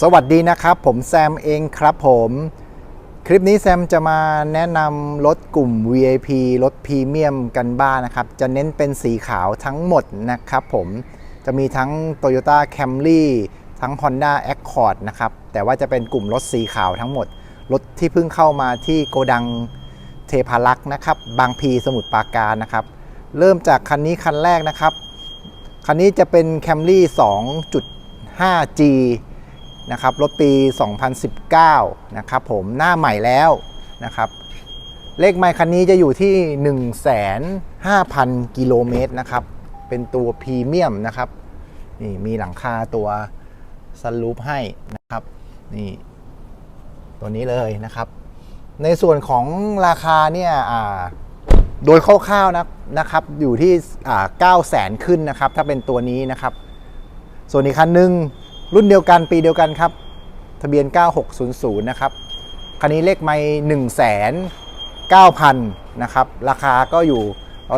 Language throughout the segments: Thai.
สวัสดีนะครับ ผมแซมเองครับผม คลิปนี้แซมจะมาแนะนำรถกลุ่ม VIP รถพรีเมียมกันบ้างนะครับ จะเน้นเป็นสีขาวทั้งหมดนะครับผมจะมีทั้ง Toyota Camry ทั้ง Honda Accord นะครับ แต่ว่าจะเป็นกลุ่มรถสีขาวทั้งหมด รถที่เพิ่งเข้ามาที่โกดังเทพารักษ์นะครับ บางพีสมุทรปราการนะครับ เริ่มจากคันนี้คันแรกนะครับ คันนี้จะเป็น Camry 2.5G นะครับรถปี 2019 นะครับผมหน้าใหม่แล้วนะครับเลขไมค์คันนี้จะอยู่ที่ 1,500 กิโลเมตรนะครับ เป็นตัวพรีเมียมนะครับ นี่มีหลังคาตัวสลูปให้นะครับ นี่ตัวนี้เลยนะครับ ในส่วนของราคาเนี่ยอ่าโดยคร่าวๆนะนะครับ อยู่ที่อ่า9 0 0 0 0 ขึ้นนะครับ ถ้าเป็นตัวนี้นะครับ ส่วนอีกคันหนึ่ง รุ่นเดียวกันปีเดียวกันครับ ทะเบียน 9600 นะครับ คันนี้เลขไม่1 9 0 0 0 นะครับ ราคาก็อยู่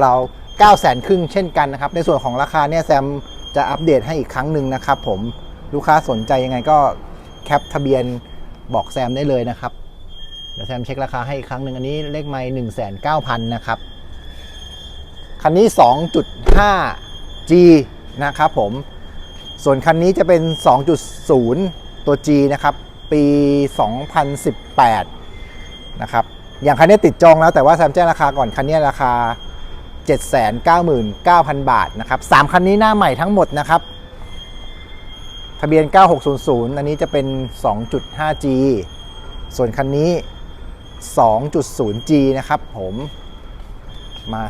เรา9 0 0 0 0ครึ่งเช่นกันนะครับ ในส่วนของราคาเนี่ยแซมจะอัปเดตให้อีกครั้งหนึ่งนะครับผม ลูกค้าสนใจยังไงก็แคปทะเบียนบอกแซมได้เลยนะครับ เดี๋ยวแซมเช็คราคาให้อีกครั้งหนึ่งอันนี้เลขไม่1 9 0 0 0 นะครับ คันนี้ 2.5G นะครับผม ส่วนคันนี้จะเป็น 2.0 ตัว G นะครับ ปี 2018 นะครับ อย่างคันนี้ติดจองแล้วแต่ว่าแซมแจ้งราคาก่อน คันนี้ราคา 799,000 บาทนะครับ 3 คันนี้หน้าใหม่ทั้งหมดนะครับ ทะเบียน 9600 อันนี้จะเป็น 2.5G ส่วนคันนี้ 2.0G นะครับผมมา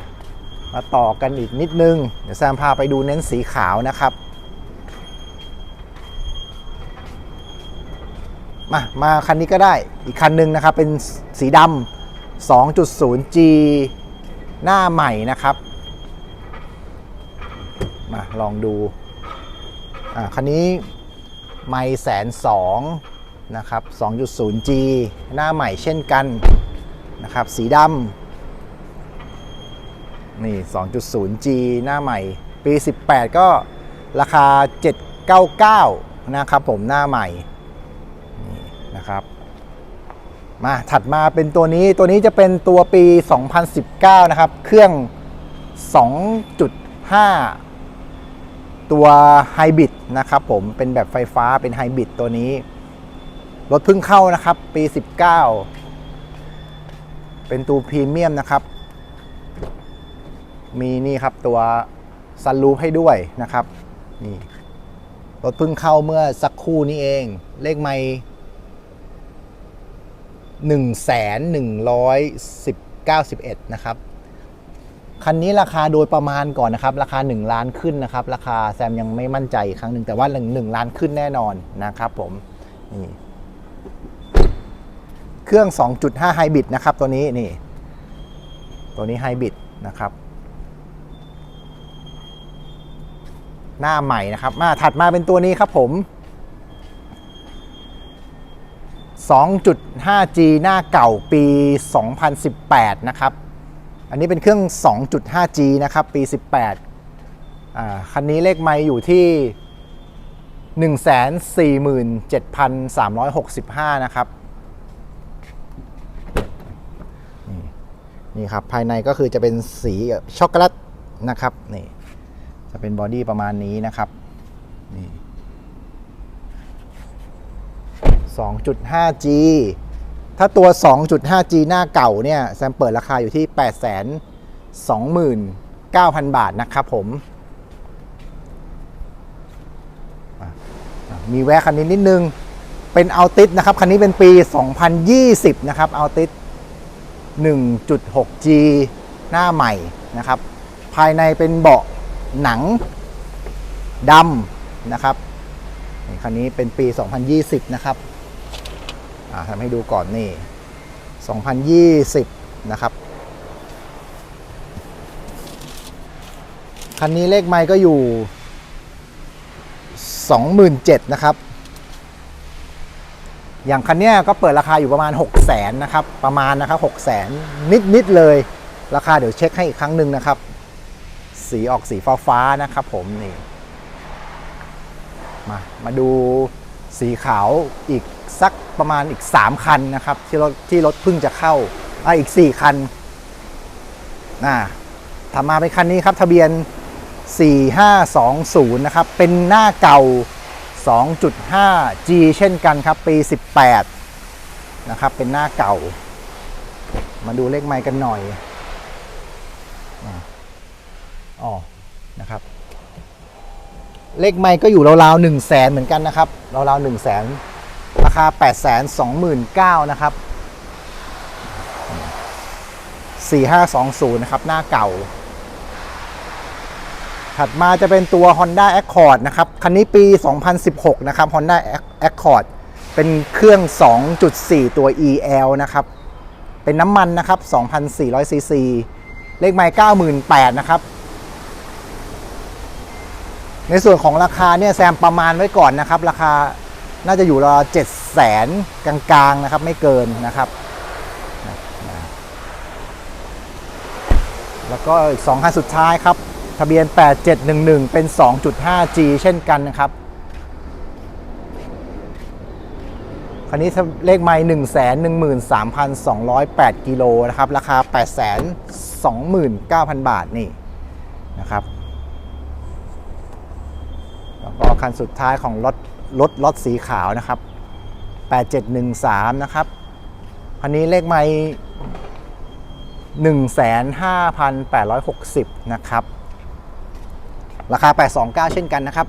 มาต่อกันอีกนิดนึง เดี๋ยวแซมพาไปดูเน้นสีขาวนะครับ มามาคันนี้ก็ได้อีกคันหนึ่งนะครับ เป็นสีดำ 2.0G หน้าใหม่นะครับ มาลองดูอ่าคันนี้ไม่แสนสองนะครับ 2.0G หน้าใหม่เช่นกันนะครับ สีดำนี่ 2.0G หน้าใหม่ ปี 18 ก็ราคา 799 นะครับผมหน้าใหม่ นะครับมาถัดมาเป็นตัวนี้ตัวนี้จะเป็นตัวปี 2019 นะครับ เครื่อง 2.5 ตัวไฮบริดนะครับผมเป็นแบบไฟฟ้าเป็นไฮบริดตัวนี้ รถเพิ่งเข้านะครับ ปี 19 เป็นตัวพรีเมียมนะครับ มีนี่ครับตัวซันรูฟให้ด้วยนะครับนี่รถเพิ่งเข้าเมื่อสักครู่นี้เอง เลขไม่ หนึ่งแสนหนึ่งร้อยสิบเก้าสิบเอ็ดนะครับคันนี้ราคาโดยประมาณก่อนนะครับ ราคา 1 ล้านขึ้นนะครับ ราคาแซมยังไม่มั่นใจครั้งหนึ่งแต่ว่าหนึ่งหนึ่งล้านขึ้นแน่นอนนะครับผมนี่เครื่อง 2.5ไฮบริดนะครับ ตัวนี้นี่ ตัวนี้ไฮบริดนะครับ หน้าใหม่นะครับมาถัดมาเป็นตัวนี้ครับผม 2.5G หน้าเก่าปี 2018 นะครับ อันนี้เป็นเครื่อง 2.5G นะครับ ปี 18คันนี้เลขไมล์อยู่ที่ 147,365 นะครับ นี่ครับ ภายในก็คือจะเป็นสีช็อกโกแลตนะครับ นี่ จะเป็นบอดี้ประมาณนี้นะครับ นี่ 2.5G ถ้าตัว 2.5G หน้าเก่าเนี่ยแซมเปิดราคาอยู่ที่ 829,000 บาทนะครับผม มีแวะคันนี้นิดนึง เป็นเอาติสนะครับ คันนี้เป็นปี 2020 นะครับเอาติส 1.6G หน้าใหม่นะครับ ภายในเป็นเบาะหนังดำนะครับคันนี้เป็นปี 2020 นะครับ ทำให้ดูก่อนนี่ 2020 นะครับ คันนี้เลขไมค์ก็อยู่ 27,000นะครับ อย่างคันเนี้ยก็เปิดราคาอยู่ประมาณ 6 0 0 0 0นนะครับ ประมาณนะครับ6 0 0 0 0 นิดนิดๆเลย ราคาเดี๋ยวเช็คให้อีกครั้งหนึ่งนะครับ สีออกสีฟ้าฟ้าๆนะครับผมนี่ มา มาดู สีขาวอีกสักประมาณอีก 3 คันนะครับ ที่รถที่รถเพิ่งจะเข้าอะอีก 4 คันน่าถัดมาเป็นคันนี้ครับ ทะเบียน 4520 นะครับ เป็นหน้าเก่า 2.5G เช่นกันครับ ปี 18 นะครับ เป็นหน้าเก่า มาดูเลขไมค์กันหน่อยอ๋อนะครับ เลขไมค์ก็อยู่ราวๆ1 0 0 0 0แสนเหมือนกันนะครับราวๆ1 0 0 0 0แสนราคา8 2 9 0 0 0นเก้านะครับ4520 นะครับ หน้าเก่า ถัดมาจะเป็นตัว Honda Accord นะครับ คันนี้ปี 2016 นะครับ Honda Accord เป็นเครื่อง 2.4 ตัว EL นะครับ เป็นน้ำมันนะครับ 2,400ซีซี เลขไมล์98นะครับ ในส่วนของราคาเนี่ยแซมประมาณไว้ก่อนนะครับ ราคาน่าจะอยู่ราว7แสนกลางๆนะครับ ไม่เกินนะครับ แล้วก็อีก2คันสุดท้ายครับ ทะเบียน 8711 เป็น 2.5G เช่นกันนะครับคันนี้เลขไมล์1 1 3 2 0 8กิโลนะครับ ราคา8 2 9 0 0 0บาทนี่นะครับ แล้วก็คันสุดท้ายของรถรถรถสีขาวนะครับ 8713 นะครับ คันนี้เลขไมล์155,860 นะครับ ราคา 829 เช่นกันนะครับ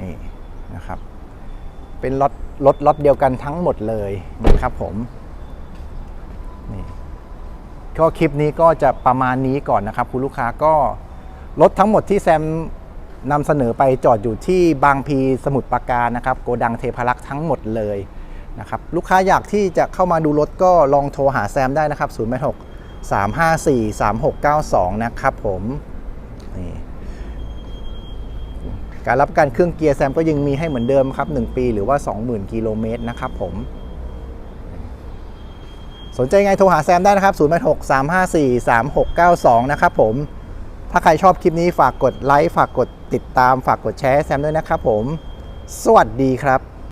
นี่นะครับ เป็นรถรถรถเดียวกันทั้งหมดเลยนะครับผมนี่ก็คลิปนี้ก็จะประมาณนี้ก่อนนะครับ คุณลูกค้าก็รถทั้งหมดที่แซม นำเสนอไปจอดอยู่ที่บางพีสมุทรปราการนะครับโกดังเทพารักษ์ทั้งหมดเลยนะครับลูกค้าอยากที่จะเข้ามาดูรถก็ลองโทรหาแซมได้นะครับ0 8 6 3 5 4 3 6 9 2 นะครับผมนี่การรับประกันเครื่องเกียร์แซมก็ยังมีให้เหมือนเดิมครับ 1 ปีหรือว่า 20,000 กิโลเมตรนะครับผม สนใจไงโทรหาแซมได้นะครับ0 8 6 3 5 4 3 6 9 2 นะครับผม ถ้าใครชอบคลิปนี้ฝากกดไลค์ ฝากกดติดตาม ฝากกดแชร์แซมด้วยนะครับผม สวัสดีครับ